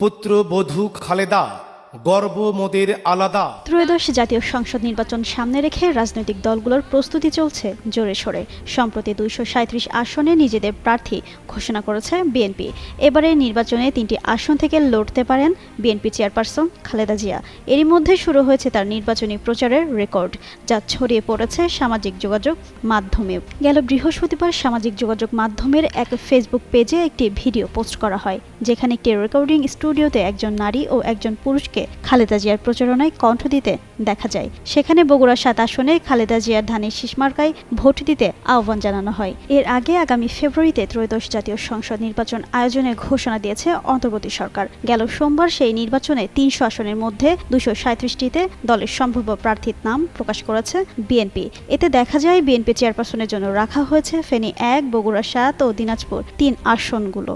পুত্র বধূ খালেদা গর্ব মোদের আলাদা। ত্রয়োদশ জাতীয় সংসদ নির্বাচন সামনে রেখে রাজনৈতিক দলগুলোর প্রস্তুতি চলছে জোরে সোরে। সম্প্রতি দুইশো সাঁত্রিশ আসনে নিজেদের প্রার্থী ঘোষণা করেছে বিএনপি। এবারে নির্বাচনে তিনটি আসন থেকে লড়তে পারেন বিএনপি চেয়ারপারসন খালেদা জিয়া। এরই মধ্যে শুরু হয়েছে তার নির্বাচনী প্রচারের রেকর্ড, যা ছড়িয়ে পড়েছে সামাজিক যোগাযোগ মাধ্যমেও গেল বৃহস্পতিবার সামাজিক যোগাযোগ মাধ্যমের এক ফেসবুক পেজে একটি ভিডিও পোস্ট করা হয়, যেখানে একটি রেকর্ডিং স্টুডিওতে একজন নারী ও একজন পুরুষকে খালেদা জিয়ার প্রচারণায় কণ্ঠ দিতে দেখা যায়। সেখানে বগুড়া সাত আসনে খালেদা জিয়ার ধানের শীষমার্কায় ভোট দিতে আহ্বান জানানো হয়। এর আগে আগামী ফেব্রুয়ারিতে ত্রয়োদশ জাতীয় সংসদ নির্বাচন আয়োজনের ঘোষণা দিয়েছে অন্তর্বর্তী সরকার। গেল সোমবার সেই নির্বাচনে তিনশো আসনের মধ্যে দুশো সাঁত্রিশটিতে দলের সম্ভাব্য প্রার্থীর নাম প্রকাশ করেছে বিএনপি। এতে দেখা যায় বিএনপি চেয়ারপারসনের জন্য রাখা হয়েছে ফেনী এক, বগুড়া সাত ও দিনাজপুর তিন আসনগুলো।